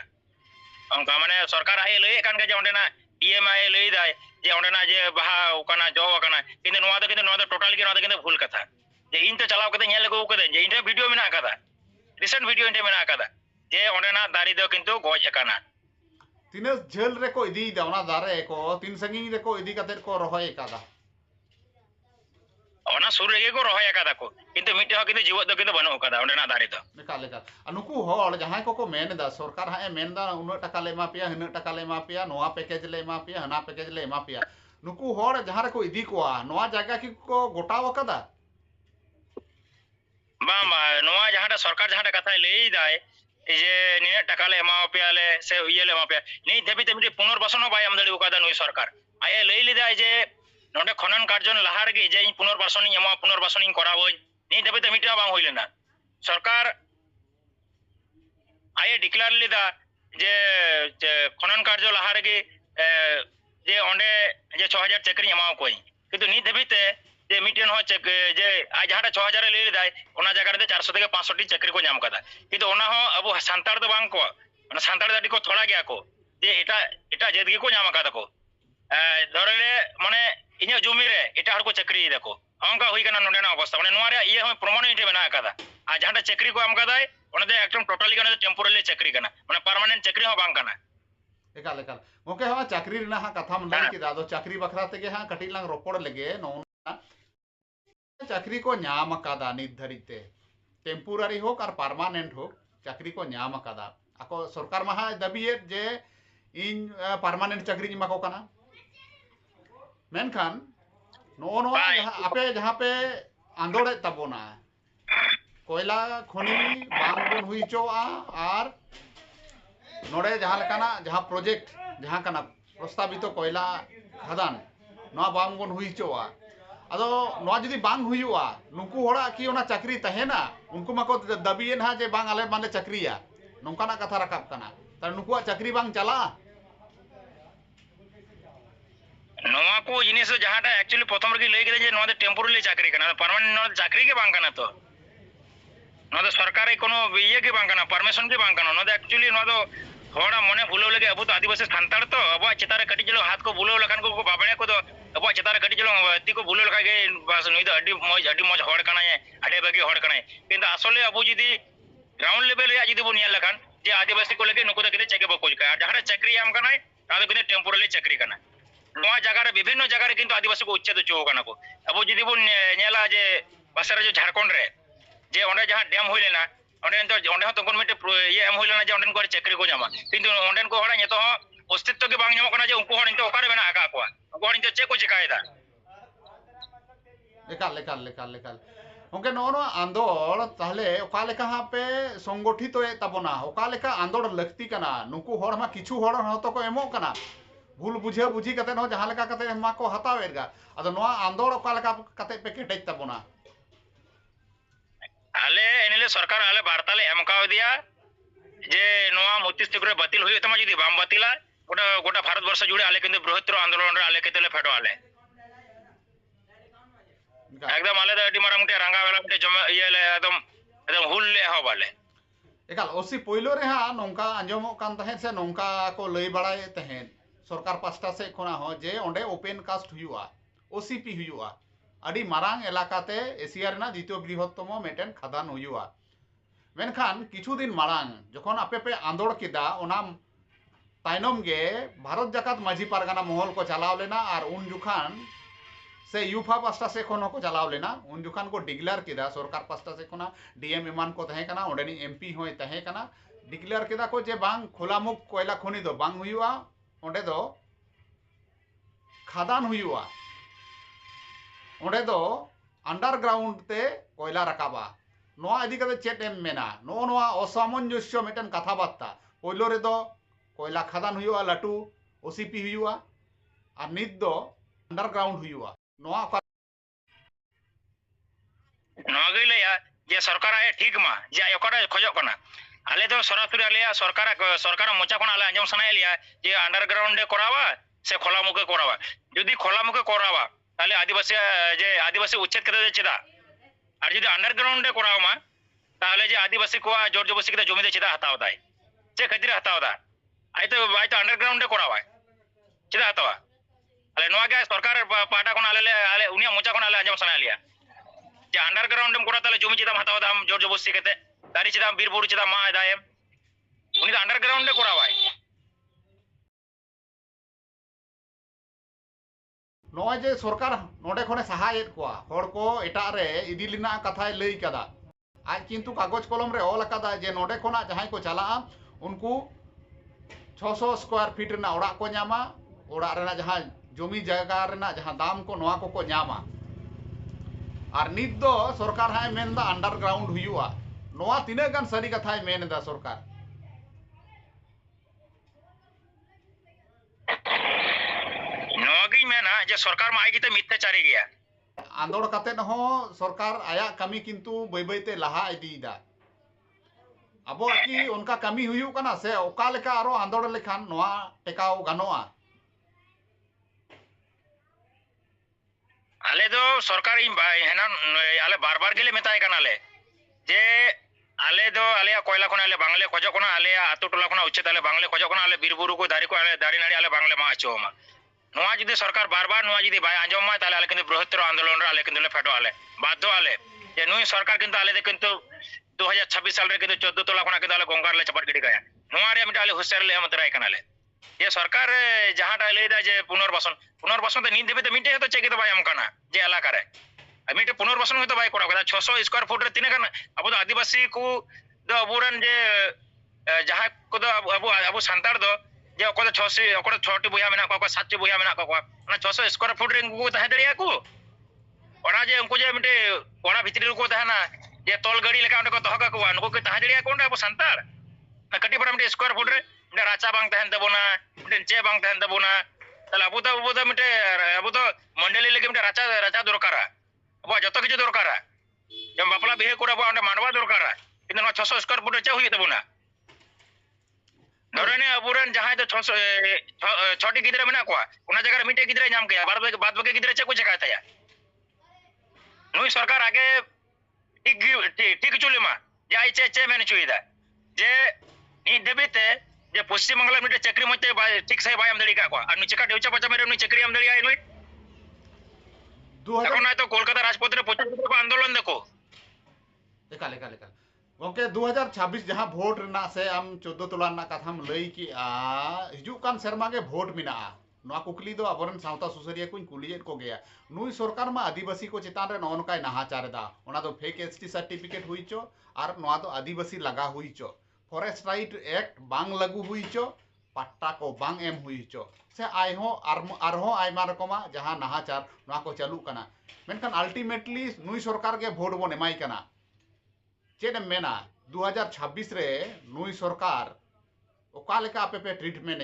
ᱚᱱᱠᱟ ᱢᱟᱱে ᱥᱚᱨᱠᱟᱨ ᱟᱭ ᱞᱟᱹᱭᱮᱫ ᱠᱟᱱ ᱜᱮ ᱡᱮ ᱚᱸᱰᱮᱱᱟᱜ ᱤএᱢᱟᱭ ᱞᱟᱹᱭ ᱫᱟᱭ ᱡᱮ ᱚᱸᱰᱮᱱᱟᱜ ᱡᱮ ᱵᱟᱦᱟ ᱚᱠᱟᱱᱟ ᱡᱚ ᱟᱠᱟᱱᱟ ᱠᱤᱱᱛᱩ ᱱᱚᱣᱟ ᱫᱚ ᱠᱤᱱᱛᱩ ᱱᱚᱣᱟ ᱫᱚ ᱴᱳᱴᱟᱞ ᱜᱮ ᱱᱚᱣᱟ ᱫᱚ ᱠᱤᱱᱛᱩ ᱵᱷᱩᱞ ᱠᱟᱛᱷᱟ ᱡᱮ ᱤᱧ ᱛᱚ ᱪᱟᱞᱟᱣ ᱠᱟᱛᱮ ᱧᱮᱞ ᱟᱹᱜᱩ ᱠᱟᱹᱫᱟᱹᱧ ᱡᱮ ᱤᱧ ᱴᱷᱮᱱ ᱵᱷᱤᱰᱤᱭᱳ ᱢᱮᱱᱟᱜ ᱟᱠᱟᱫᱟ ᱨᱤᱥᱮᱱᱴ ᱵᱷᱤᱰᱤᱭᱳ ᱤᱧ ᱴᱷᱮᱱ ᱢᱮᱱᱟᱜ ᱟᱠᱟᱫᱟ ᱡᱮ ᱚᱸᱰᱮᱱᱟᱜ ᱫᱟᱨᱮ ᱫᱚ ᱠᱤᱱᱛᱩ ᱜᱚᱡ ᱟᱠᱟᱱᱟ ᱛᱤᱱᱟᱹᱜ ᱡᱷᱟᱹᱞ ᱨᱮᱠᱚ ᱤᱫᱤᱭᱮᱫᱟ ᱚᱱᱟ ᱫᱟᱨᱮ ᱠᱚ ᱛᱤᱱ ᱥᱟᱺᱜᱤᱧ ᱨᱮᱠᱚ ᱤᱫᱤ ᱠᱟᱛᱮᱫ ᱠᱚ ᱨᱚᱦᱚᱭ ᱟᱠᱟᱫᱟ ᱚᱱᱟ ᱥᱩᱨ ᱨᱮᱜᱮ ᱠᱚ ᱨᱚᱦᱚᱭ ᱟᱠᱟᱫᱟ ᱠᱚ ᱠᱤᱱᱛᱩ ᱢᱤᱫᱴᱮᱡ ᱦᱚᱸ ᱠᱤᱱᱛᱩ ᱡᱤᱣᱮᱫ ᱫᱚ ᱠᱤᱱᱛᱩ ᱵᱟᱹᱱᱩᱜ ᱟᱠᱟᱫᱟ ᱚᱸᱰᱮᱱᱟᱜ ᱫᱟᱨᱮ ᱫᱚ ᱮᱠᱟᱞ ᱮᱠᱟᱞ ᱟᱨ ᱱᱩᱠᱩ ᱦᱚᱲ ᱡᱟᱦᱟᱸᱭ ᱠᱚᱠᱚ ᱢᱮᱱᱫᱟ ᱥᱚᱨᱠᱟᱨ ᱦᱟᱸᱜ ᱮ ᱢᱮᱱᱫᱟ ᱩᱱᱟᱹᱜ ᱴᱟᱠᱟ ᱞᱮ ᱮᱢᱟ ᱯᱮᱭᱟ ᱦᱤᱱᱟᱹᱜ ᱴᱟᱠᱟ ᱞᱮ ᱮᱢᱟ ᱯᱮᱭᱟ ᱱᱚᱣᱟ ᱯᱮᱠᱮᱡ ᱞᱮ ᱮᱢᱟ ᱯᱮᱭᱟ ᱦᱟᱱᱟ ᱯᱮᱠᱮᱡ ᱞᱮ ᱮᱢᱟ ᱯᱮᱭᱟ ᱱᱩᱠᱩ ᱦᱚᱲ ᱡᱟᱦᱟᱸ ᱨᱮᱠᱚ ᱤᱫᱤ ᱠᱚᱣᱟ ᱱᱚᱣᱟ ᱡᱟᱭᱜᱟ ᱠᱤ ᱠᱚ ᱜᱚᱴᱟᱣ ᱟᱠᱟᱫᱟ ᱵᱟᱝ ᱵᱟᱝ ᱱᱚᱣᱟ ᱡᱟᱦᱟᱸᱴᱟᱜ ᱥᱚᱨᱠᱟᱨ ᱡᱟᱦᱟᱸᱴᱟᱜ ᱠᱟᱛᱷᱟᱭ ᱞᱟᱹᱭ ᱮᱫᱟᱭ ije nine takale ema pe ale se iyele ᱢᱤᱫᱴᱮᱱ pe nei debi temri punarbasan bai amdari ukada nui sarkar aye lei lida je nonde khonan karjon lahar ge je punarbasan ema punarbasan in korabo nei debi temri bang hoile na সরকার আয়ে declare লিদা যে খনন কার্য লাহার গে যে অন্ডে যে ছ হাজার চাকরি এমাও কই কিন্তু নি দেবিতে ᱡᱮ ᱢᱤᱫᱴᱮᱱ ᱦᱚᱸ ᱡᱮ ᱟᱡ ᱡᱟᱦᱟᱸᱴᱟᱜ ᱪᱷᱚ ᱦᱟᱡᱟᱨᱮ ᱞᱟᱹᱭ ᱞᱮᱫᱟᱭ ᱚᱱᱟ ᱡᱟᱭᱜᱟ ᱨᱮᱫᱚ ᱪᱟᱨᱥᱚ ᱛᱷᱮᱠᱮ ᱯᱟᱸᱪᱥᱚᱴᱤ ᱪᱟᱹᱠᱨᱤ ᱠᱚ ᱧᱟᱢ ᱠᱟᱫᱟ ᱠᱤᱱᱛᱩ ᱚᱱᱟ ᱦᱚᱸ ᱟᱵᱚ ᱥᱟᱱᱛᱟᱲ ᱫᱚ ᱵᱟᱝ ᱠᱚ ᱚᱱᱟ ᱥᱟᱱᱛᱟᱲ ᱫᱚ ᱟᱹᱰᱤ ᱠᱚ ᱛᱷᱚᱲᱟ ᱜᱮᱭᱟ ᱠᱚ ᱡᱮ ᱮᱴᱟᱜ ᱮᱴᱟᱜ ᱡᱟᱹᱛ ᱜᱮᱠᱚ ᱧᱟᱢ ᱠᱟᱫᱟ ᱠᱚ ᱫᱷᱚᱨᱮᱞᱮ ᱢᱟᱱᱮ ᱤᱧᱟᱹᱜ ᱡᱩᱢᱤ ᱨᱮ ᱮᱴᱟᱜ ᱦᱚᱲ ᱠᱚ ᱪᱟᱹᱠᱨᱤᱭ ᱫᱟᱠᱚ ᱚᱱᱠᱟ ᱦᱩᱭ ᱠᱟᱱᱟ ᱱᱚᱰᱮᱱᱟᱜ ᱚᱵᱚᱥᱛᱷᱟ ᱢᱟᱱᱮ ᱱᱚᱣᱟ ᱨᱮᱭᱟᱜ ᱤᱭᱟᱹ ᱦᱚᱸ ᱯᱨᱚᱢᱟᱱ ᱤᱧ ᱴᱷᱮᱱ ᱢᱮᱱᱟᱜ ᱠᱟᱫᱟ ᱟᱨ ᱡᱟᱦᱟᱸᱴᱟᱜ ᱪᱟᱹᱠᱨᱤ ᱠᱚ ᱮᱢ ᱠᱟᱫᱟᱭ ᱚᱱᱟ ᱫᱚ ᱮᱠᱫᱚᱢ ᱴᱳᱴᱟᱞᱤ ᱠᱟᱱᱟ ᱴᱮᱢᱯᱳᱨᱟᱨᱤ ᱪᱟᱹᱠᱨᱤ ᱠᱟᱱᱟ ᱢᱟᱱᱮ ᱯᱟᱨᱢᱟᱱᱮᱱᱴ ᱪᱟᱹᱠᱨᱤ ᱦᱚᱸ ᱵᱟᱝ ᱠᱟᱱᱟ एकाल एकाल मोके हाँ चाकरी हाँ कथा लगे चाकरी बखरा तेगे हाँ कटी लांग रोपड़ लगे नौना चाकरी को नाम का निर्धारिते टेम्पोरारी हक और पार्मानेंट हक चाकरी को नाम का सरकार महा दाबीए जे इन पार्मानेंट चाकरी मेनखान नोन आपे जहाँ पे आंदोड़े ताबना कोयला खनि बन जहाँ प्रोजेक्ट जहाँ प्रस्तावित कोयला खदान बन हुई कि चाकरी तहना, उनको मको दाबी ना जे बांग आले बांले चाकरीया नौकान कथा रखा करना तर नुक चाकरी बांग चला? नवा को जिनिस जहाटा एक्चुअली प्रथम रे लई गेले जे नवा टेम्पोररी चाकरी करना परमानेंट नवा चाकरी के बांग करना तो। नवा सरकार कोनो बिये के बांग करना, परमिशन के बांग करना नवा एक्चुअली नवा ᱦᱚᱲᱟ ᱢᱚᱱᱮ ᱵᱷᱩᱞᱟᱹᱣ ᱞᱟᱹᱜᱤᱫ ᱟᱵᱚ ᱫᱚ ᱟᱹᱫᱤᱵᱟᱹᱥᱤ ᱥᱟᱱᱛᱟᱲ ᱛᱚ ᱟᱵᱚᱣᱟᱜ ᱪᱮᱛᱟᱱ ᱨᱮ ᱠᱟᱹᱴᱤᱡ ᱪᱩᱞᱩᱝ ᱦᱟᱛ ᱠᱚ ᱵᱩᱞᱟᱹᱣ ᱞᱮᱠᱷᱟᱱ ᱠᱚ ᱵᱟᱵᱲᱮ ᱠᱚᱫᱚ ᱟᱵᱚᱣᱟᱜ ᱪᱮᱛᱟᱱ ᱨᱮ ᱠᱟᱹᱴᱤᱡ ᱪᱩᱞᱩᱝ ᱛᱤ ᱠᱚ ᱵᱩᱞᱟᱹᱣ ᱞᱮᱠᱷᱟᱱ ᱜᱮ ᱵᱟᱥ ᱱᱩᱭ ᱫᱚ ᱟᱹᱰᱤ ᱢᱚᱡᱽ ᱟᱹᱰᱤ ᱢᱚᱡᱽ ᱦᱚᱲ ᱠᱟᱱᱟᱭ ᱟᱹᱰᱤ ᱵᱷᱟᱹᱜᱤ ᱦᱚᱲ ᱠᱟᱱᱟᱭ ᱠᱤᱱᱛᱩ ᱟᱥᱚᱞᱮ ᱟᱵᱚ ᱡᱩᱫᱤ ᱜᱨᱟᱣᱩᱱᱰ ᱞᱮᱵᱮᱞ ᱨᱮᱭᱟᱜ ᱡᱩᱫᱤ ᱵᱚᱱ ᱧᱮᱞ ᱞᱮᱠᱷᱟᱱ ᱡᱮ ᱟᱹᱫᱤᱵᱟᱹᱥᱤ ᱠᱚ ᱞᱟᱹᱜᱤᱫ ᱱᱩᱠᱩ ᱫᱚ ᱠᱤᱱᱛᱩ ᱪᱮᱫ ᱜᱮ ᱵᱟᱠᱚ ᱪᱤᱠᱟᱹᱭᱟ ᱟᱨ ᱡᱟᱦᱟᱸᱨᱮ ᱪᱟᱹᱠᱨᱤ ᱮᱢ ᱠᱟᱱᱟᱭ ᱛᱟᱦᱚᱞᱮ ᱪᱟᱹᱠᱨᱤ ᱠᱟᱱᱟ ᱱᱚᱣᱟ ᱡᱟᱭᱜᱟ ᱨᱮ ᱵᱤᱵᱷᱤᱱᱱᱚ ᱡᱟᱭᱜᱟ ᱨᱮ ᱠᱤᱱᱛᱩ ᱟᱹᱫᱤᱵᱟᱹᱥᱤ ᱠᱚ উচ্ছেদ ᱦᱚᱪᱚ ᱟᱠᱟᱱᱟ কো আবো যদি বন নেলা যে বাসারে ᱡᱷᱟᱲᱠᱷᱚᱸᱰ ᱨᱮ ᱡᱮ ᱚᱸᱰᱮ ᱡᱟᱦᱟᱸ ᱰᱮᱢ ᱦᱩᱭ ᱞᱮᱱᱟ ᱚᱸᱰᱮᱱ ᱫᱚ ᱚᱸᱰᱮ ᱦᱚᱸ ᱛᱚᱠᱷᱚᱱ ᱢᱤᱫᱴᱮᱱ ᱤᱭᱟᱹ ᱮᱢ ᱦᱩᱭ ᱞᱮᱱᱟ ᱡᱮ ᱚᱸᱰᱮᱱ ᱠᱚ ᱦᱚᱲ ᱪᱟᱹᱠᱨᱤ ᱠᱚ ᱧᱟᱢᱟ ᱠᱤᱱᱛᱩ ᱚᱸᱰᱮᱱ ᱠᱚ ᱦᱚᱲᱟᱜ ᱱᱤᱛᱚᱜ ᱦᱚᱸ ᱚᱥᱛᱤᱛᱛᱚ ᱜᱮ ᱵᱟᱝ ᱧᱟᱢᱚᱜ ᱠᱟᱱᱟ ᱡᱮ ᱩᱱᱠᱩ ᱦᱚᱲ ᱱᱤᱛᱚᱜ ᱚᱠᱟᱨᱮ ᱢᱮᱱᱟᱜ ᱟᱠᱟᱫ ᱠᱚᱣᱟ ᱩᱱᱠᱩ ᱦᱚᱲ ᱱᱤᱛᱚᱜ ᱪᱮᱫ ᱠᱚ ᱪᱤᱠᱟᱭᱮᱫᱟ ᱮᱠᱟᱞ ᱮᱠᱟল ᱮᱠᱟল ᱮᱠᱟল ᱜᱚᱝᱠᱮ ᱱᱚᱜᱼᱚ ᱱᱚᱣᱟ ᱟᱸᱫᱳᱲ ᱛᱟᱦᱞᱮ ᱚᱠᱟ ᱞᱮᱠᱟ ᱦᱟᱸᱜ ᱯᱮ ᱥᱚᱝᱜᱚᱴᱷᱤᱛᱚᱭᱮᱫ ᱛᱟᱵᱚᱱᱟ ᱚᱠᱟ ᱞᱮᱠᱟ ᱟᱸᱫᱳᱲ ᱞᱟᱹᱠᱛᱤ ᱠᱟᱱᱟ ᱱᱩᱠᱩ ᱦᱚᱲ ᱢᱟ ᱠᱤᱪᱷᱩ ᱦᱚᱲ ᱦᱚᱸᱛᱚ ᱠᱚ ᱮᱢᱚᱜ ᱠᱟᱱᱟ ᱵᱷᱩᱞ ᱵᱩᱡᱷᱟᱹᱣ ᱵᱩᱡᱷᱤ ᱠᱟᱛᱮ ᱦᱚᱸ ᱡᱟᱦᱟᱸ ᱞᱮᱠᱟ ᱠᱟᱛᱮ ᱢᱟ ᱠᱚ ᱦᱟᱛᱟᱣᱮᱫ ᱜᱟ ᱟᱫᱚ ᱱᱚᱣᱟ ᱟᱸᱫᱳᱲ ᱚᱠᱟ ᱞᱮᱠᱟ ᱠᱟᱛᱮ ᱯᱮ ᱠᱮᱴᱮᱡ ᱛᱟᱵᱚᱱᱟ आले एनिले सरकार आले बार्ताले एम दिया जे नवा मोती स्थिति बातिल हुई तुम जी बाम बातिला गोटा गोटा भारत वर्ष जुड़े आले कि बृहत्तर आंदोलन आले के तेल फेटो आले एकदम आले दी मारा मुटे रंगा वेला मुटे जमा ये एकदम एकदम हुल हो बाले एकाल ओसी पोइलो रे हा नोंका अंजम कान तहे से नोंका को लई बड़ाए तहे सरकार पास्ता से खोना हो जे ओंडे ओपन कास्ट हुआ ओसीपी हुआ। मारांग एलाकाते एसियारेना द्वितीय बृहत्तम मेटेन खदान हुआ मेखान किचुदिन मांग जख आपेपे आंदोल के भारत जकत माझी पारगाना महल को चलाव लेना और उन जोखान से यूफा पास्टा से चलाव लेना उन जोखान को डिक्लेयर के सरकार पास्टा से डीएम एमान को एम पी हाँ डिक्लेयर के बांग खोला मुख कोयला खनि बांग खदान हुआ ᱚᱸᱰᱮ ᱫᱚ ᱟᱱᱰᱟᱨᱜᱨᱟᱣᱩᱱᱰ ᱛᱮ ᱠᱚᱭᱞᱟ ᱨᱟᱠᱟᱵᱟ ᱱᱚᱣᱟ ᱤᱫᱤ ᱠᱟᱛᱮ ᱪᱮᱫ ᱮᱢ ᱢᱮᱱᱟ ᱱᱚᱜᱼᱚ ᱱᱚᱣᱟ ᱚᱥᱟᱢᱚᱧᱡᱚᱥᱥᱚ ᱢᱤᱫᱴᱮᱱ ᱠᱟᱛᱷᱟ ᱵᱟর্তা ᱯᱳᱭᱞᱳ ᱨᱮᱫᱚ ᱠᱚᱭᱞᱟ ᱠᱷᱟᱫᱟᱱ ᱦᱩᱭᱩᱜᱼᱟ ᱞᱟᱹᱴᱩ ᱳᱥᱤᱯᱤ ᱦᱩᱭᱩᱜᱼᱟ ᱟᱨ ᱱᱤᱛ ᱫᱚ ᱟᱱᱰᱟᱨᱜᱨᱟᱣᱩᱱᱰ ᱦᱩᱭᱩᱜᱼᱟ ᱱᱚᱣᱟ ᱚᱠᱟ ᱱᱚᱣᱟ ᱜᱮ ᱞᱟᱹᱭᱟ ᱡᱮ ᱥᱚᱨᱠᱟᱨᱟᱜ ᱮ ᱴᱷᱤᱠ ᱢᱟ ᱡᱮ ᱚᱠᱟᱴᱟᱜ ᱠᱷᱚᱡᱚᱜ ᱠᱟᱱᱟ ᱟᱞᱮ ᱫᱚ ᱥᱚᱨᱟᱥᱚᱨᱤ ᱟᱞᱮᱭᱟᱜ ᱥᱚᱨᱠᱟᱨᱟᱜ ᱥᱚᱨᱠᱟᱨᱟᱜ ᱢᱚᱪᱟ ᱠᱷᱚᱱ ᱟᱞᱮ ᱟᱸᱡᱚᱢ ᱥᱟᱱᱟᱭᱮᱫ ᱞᱮᱭᱟ ᱡᱮ আন্ডারগ্রাউন্ড ᱮ ᱠᱚᱨᱟᱣᱟ ᱥᱮ ᱠᱷᱚᱞᱟ মুখে করাবা যদি খোলা মুখে করাবা आदिवासी जे आदिवासी उच्छेद कर चेदा जो अंडारग्राउंड कराम जे आदिवासी को ज़ोर जबसी ज़मीन चेदा हतावद चे खातिर हतावदा आई तो चेदा हतावा सरकार पाटा को मोचा को आंजाम सामने लिया जे अंडारग्राउंड जमी चेदा हतावद ज़ोर जबसी दारी चेदा बीरबू चेदा माँ दाएम अंडारग्राउंड कराव नजे सरकार नोने सहायेद एटारे इदीना कथा लैदा आज किंतु कागज़ कलम अलका जे नोड़े खोना जहाँ को चला उनको छश स्कोर फिट को नामा ओरना जहाँ जमी जगह दाम को नवा को नामा और नित सरकार हाँ मेन अंडारग्राउंड हुआ तीन गान सारी कथा मेन सरकार। मेना सरकार तो मिथ्याचारी गया। आंदोल सरकार आया कमी किंतु बै बैते लहा इदी अब उनका कमी हुना से और आंदोल लेखान टेकाव ग आले दो सरकार आले बार बार गेले मताए आले। जे आले दो आले कोयला खुना आले बांगले खजो खुना आले आतु टोला खुना उच्चे बांगले खजो खुना आले बीर को दारी को आले दारी नाड़ी आले बांगले मा आचो মা নোয়া যদি সরকার বারবার নোয়া যদি বাই আঞ্জম মা তাহলে আলে কিন্তু বৃহত্তর আন্দোলন রে আলে কিন্তু লে ফেটো আলে বাধ্য আলে যে নুই সরকার কিন্তু আলে কিন্তু দু হাজার ছাব্বিশ সাল রে কিন্তু চোদ্দ তোলা খনা কিন্তু আলে গঙ্গার লে চাপাট গিড়ি গায়া নোয়া রে মিটা আলে হুশিয়ার লে আমতরাই কানালে যে সরকার যাহাটা লইদা যে পুনর্বাসন পুনর্বাসন তো নিত দেবে তো মিটে হয়তো চেকে তো ভাই আমকানা যে এলাকারে আমি এটা পুনর্বাসন হয়তো ভাই করা কথা ছশো স্কোয়ার ফুট রে তিনে গান আবু তো আদিবাসী কু ᱫᱚ ᱟᱵᱚᱨᱮᱱ ᱡᱮ ᱡᱟᱦᱟᱸᱭ ᱠᱚᱫᱚ ᱟᱵᱚ ᱟᱵᱚ ᱥᱟᱱᱛᱟᱲ ᱫᱚ ᱡᱮ ᱚᱠᱚᱭ ᱫᱚ 600 ᱚᱠᱚᱭ ᱫᱚ 6ᱴᱤ ᱵᱚᱭᱦᱟ ᱢᱮᱱᱟᱜ ᱠᱚᱣᱟ ᱚᱠᱚᱭ 7ᱴᱤ ᱵᱚᱭᱦᱟ ᱢᱮᱱᱟᱜ ᱠᱚᱣᱟ ᱚᱱᱟ 600 ᱥᱠᱚᱭᱟᱨ ᱯᱷᱩᱴ ᱨᱮ ᱩᱱᱠᱩ ᱠᱚ ᱛᱟᱦᱮᱸ ᱫᱟᱲᱮᱭᱟᱜᱼᱟ ᱠᱚ ᱚᱱᱟ ᱡᱮ ᱩᱱᱠᱩ ᱡᱮ ᱢᱤᱫᱴᱮᱡ ᱚᱲᱟᱜ ᱵᱷᱤᱛᱨᱤ ᱨᱮᱠᱚ ᱛᱟᱦᱮᱱᱟ ᱡᱮ ᱛᱚᱞ ᱜᱟᱹᱰᱤ ᱞᱮᱠᱟ ᱚᱸᱰᱮ ᱠᱚ ᱫᱚᱦᱚ ᱠᱟᱠᱚᱣᱟ ᱱᱩᱠᱩ ᱠᱚ ᱛᱟᱦᱮᱸ ᱫᱟᱲᱮᱭᱟᱜᱼᱟ ᱠᱚ ᱚᱸᱰᱮ ᱟᱵᱚ ᱥᱟᱱᱛᱟᱲ ᱠᱟᱹᱴᱤᱡ ᱯᱟᱨᱟ ᱢᱤᱫᱴᱮᱡ ᱥᱠᱚᱭᱟᱨ ᱯᱷᱩᱴ ᱨᱮ ᱢᱤᱫᱴᱮᱡ ᱨᱟᱪᱟ ᱵᱟᱝ ᱛᱟᱦᱮᱱ ᱛᱟᱵᱚᱱᱟ ᱢᱤᱫᱴᱮᱡ ᱪᱮ ᱵᱟᱝ ᱛᱟᱦᱮᱱ ᱛᱟᱵᱚᱱᱟ তাহলে আবু তো আবু তো মিটে আবু তো মন্ডলী লেগে মিটে রাচা রাচা দরকার আবু যত কিছু দরকার যেমন বাপলা বিয়ে করে আবু আমরা মানবা দরকার কিন্তু ছশো স্কোয়ার ফুট হচ্ছে হয়ে দেবো না ধরে নে আবুরেন জাহাই তো ছশো ছটি গিদ্রা মেনা কোয়া ওনা জায়গায় মিটে গিদ্রা নাম কেয়া বাদ বাকি বাদ বাকি গিদ্রা চে কো জায়গায় তায়া নুই সরকার আগে ঠিক ঠিক চুলি মা যে আই চে চে মেনে চুইদা যে নি দেবিতে যে পশ্চিম বাংলা মিটে চাকরি মধ্যে ঠিক সাই বাই আম দাড়ি কা কোয়া আর নুই চিকা দেউচা পাচা মেরে নুই চাকরি আম দাড়ি আই নুই দু এখন হয়তো কলকাতা রাজপথে প্রচার আন্দোলন দেখো একাল একাল একাল ओके, दो हज़ार भोट रहा से आम चौदह तला कथा लई कि हजूकान सेमा भोट मे कुकली आबरन सावता सुसरिया कुछ कुलिए को गया। नई सरकार आदिवासी को चितान रे नौनकाय नहाचारेदा फेक एस तो टी सार्टिफिकेट हुईचो और ना तो आदिवासी लगा हुईचो फॉरेस्ट राइट एक्ट बांग लागू हुईचो पट्टा को बांग एम हुईचो से आयो रकम जहाँ नहाचार चालू करना मेखान आल्टिमेटली सरकार के भोट बन एमाय चेना दो हज़ार छब्बीस नई सरकार आपे पे ट्रीटमेंट